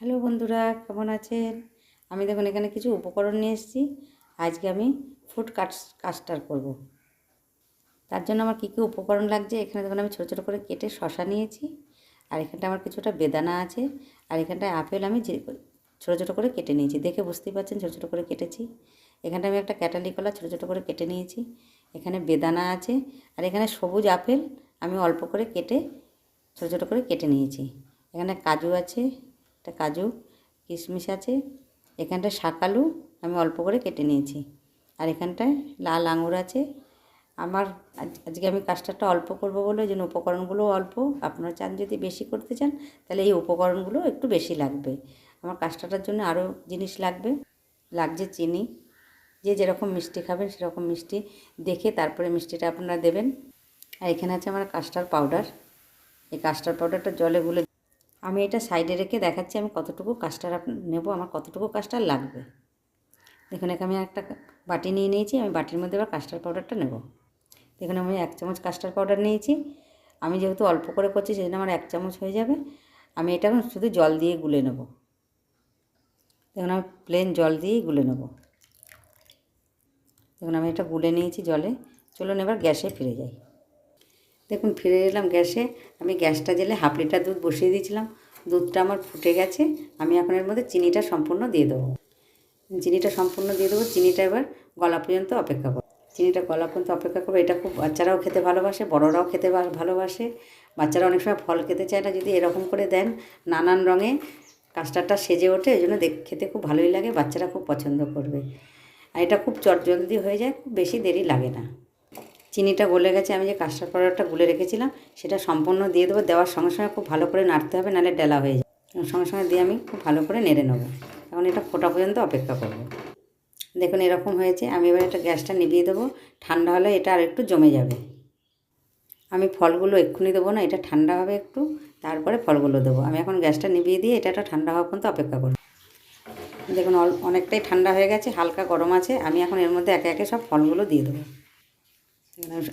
Hello বন্ধুরা, কেমন আছেন? আমি দেখুন, এখানে কিছু উপকরণ নিয়ে এসেছি। আজকে আমি ফুড কাট কাস্টার করব। তার জন্য আমার কী কী উপকরণ লাগছে? এখানে দেখুন, আমি ছোটো ছোটো করে কেটে শশা নিয়েছি। আর এখানটা আমার কিছুটা বেদানা আছে। আর এখানটায় আপেল আমি যে ছোটো ছোটো করে কেটে নিয়েছি। দেখে বুঝতেই পারছেন, ছোটো ছোটো করে কেটেছি। এখানটা আমি একটা ক্যাটালি কলা ছোটো ছোটো করে কেটে নিয়েছি। এখানে বেদানা আছে। আর এখানে সবুজ আপেল আমি অল্প করে কেটে ছোটো ছোটো করে কেটে নিয়েছি। এখানে কাজু আছে। একটা কাজু, কিশমিশ আছে এখানটায় শাকালু আমি অল্প করে কেটে নিয়েছি। আর এখানটায় লাল আঙুর আছে। আমার আজ- আজকে আমি কাস্টারটা অল্প করব বলে জন্য উপকরণগুলো অল্প। আপনারা চান যদি বেশি করতে চান, তাহলে এই উপকরণগুলো একটু বেশি লাগবে। আমার কাস্টারটার জন্য আরও জিনিস লাগবে, লাগছে চিনি। যে যেরকম মিষ্টি খাবেন, সেরকম মিষ্টি দেখে তারপরে মিষ্টিটা আপনারা দেবেন। আর এখানে আছে আমার কাস্টার পাউডার। এই কাস্টার পাউডারটা জলে গুলে আমি এটা সাইডে রেখে দেখাচ্ছি আমি কতটুকু কাস্টার নেব, আমার কতটুকু কাস্টার লাগবে। দেখুন, এখানে আমি একটা বাটি নিয়ে নিয়েছি, আমি বাটির মধ্যে এবার কাস্টার পাউডারটা নেব। দেখুন, আমি এক চামচ কাস্টার পাউডার নিয়েছি। আমি যেহেতু অল্প করে করছি, সেজন্য আমার এক চামচ হয়ে যাবে। আমি এটা শুধু জল দিয়ে গুলে নেব। দেখুন, আমি প্লেন জল দিয়েই গুলে নেব। দেখুন, আমি এটা গুলে নিয়েছি জলে। চলুন, এবার গ্যাসে ফিরে যাই। দেখুন, ফিরে এলাম গ্যাসে। আমি গ্যাসটা জেলে হাফ লিটার দুধ বসিয়ে দিয়েছিলাম। দুধটা আমার ফুটে গেছে। আমি এখন এর মধ্যে চিনিটা সম্পূর্ণ দিয়ে দেবো। চিনিটা সম্পূর্ণ দিয়ে দেবো। চিনিটা এবার গলা পর্যন্ত অপেক্ষা করব। চিনিটা গলা পর্যন্ত অপেক্ষা করব। এটা খুব বাচ্চারাও খেতে ভালোবাসে, বড়রাও খেতে ভালোবাসে। বাচ্চারা অনেক সময় ফল খেতে চায় না। যদি এরকম করে দেন, নানান রঙে কাস্টারটা সেজে ওঠে এই জন্য খেতে খুব ভালোই লাগে। বাচ্চারা খুব পছন্দ করবে। আর এটা খুব চটজলদি হয়ে যায়, খুব বেশি দেরি লাগে না। চিনিটা গলে গেছে, আমি যে কাস্টার পাউডারটা গুলে রেখেছিলাম, সেটা সম্পূর্ণ দিয়ে দেবো। দেওয়ার সঙ্গে সঙ্গে খুব ভালো করে নাড়তে হবে, নাহলে ডেলা হয়ে যায়। সঙ্গে সঙ্গে দিয়ে আমি খুব ভালো করে নেড়ে নেব। এখন এটা ফোটা পর্যন্ত অপেক্ষা করব। দেখুন, এরকম হয়েছে। আমি এবার এটা গ্যাসটা নিভিয়ে দেবো। ঠান্ডা হলে এটা আর একটু জমে যাবে। আমি ফলগুলো এক্ষুনি দেবো না, এটা ঠান্ডা হবে একটু, তারপরে ফলগুলো দেবো। আমি এখন গ্যাসটা নিভিয়ে দিয়ে এটা একটা ঠান্ডা হওয়া পর্যন্ত অপেক্ষা করব। দেখুন অনেকটাই ঠান্ডা হয়ে গেছে, হালকা গরম আছে। আমি এখন এর মধ্যে একে একে সব ফলগুলো দিয়ে দেবো।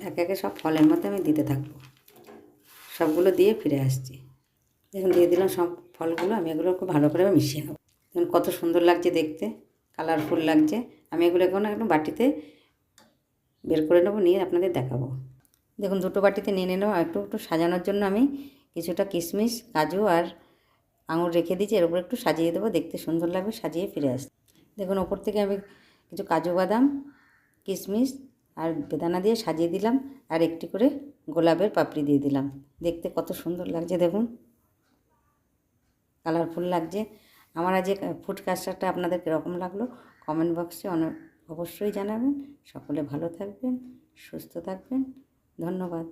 একে একে সব ফলের মধ্যে আমি দিতে থাকব। সবগুলো দিয়ে ফিরে আসছি। দেখুন দিয়ে দিলাম সব ফলগুলো, আমি এগুলো খুব ভালো করে মিশিয়ে নেব। দেখুন কত সুন্দর লাগছে দেখতে কালারফুল লাগছে। আমি এগুলো এখন একটু বাটিতে বের করে নেব, নিয়ে আপনাদের দেখাবো। দেখুন দুটো বাটিতে নিয়ে নিলাম একটু একটু সাজানোর জন্য আমি কিছুটা কিশমিশ, কাজু আর আঙুর রেখে দিয়েছি। এর উপর একটু সাজিয়ে দেবো, দেখতে সুন্দর লাগবে, সাজিয়ে ফিরে আসছি দেখুন ওপর থেকে আমি কিছু কাজু বাদাম, কিশমিশ আর বেদানা দিয়ে সাজিয়ে দিলাম আর একটি করে গোলাপের পাপড়ি দিয়ে দিলাম। দেখতে কত সুন্দর লাগছে, দেখুন। কালারফুল লাগছে। আমার আজ ফুড কাস্টারটা আপনাদের কীরকম লাগল কমেন্ট বক্সে অনেক অবশ্যই জানাবেন। সকলে ভালো থাকবেন, সুস্থ থাকবেন। ধন্যবাদ।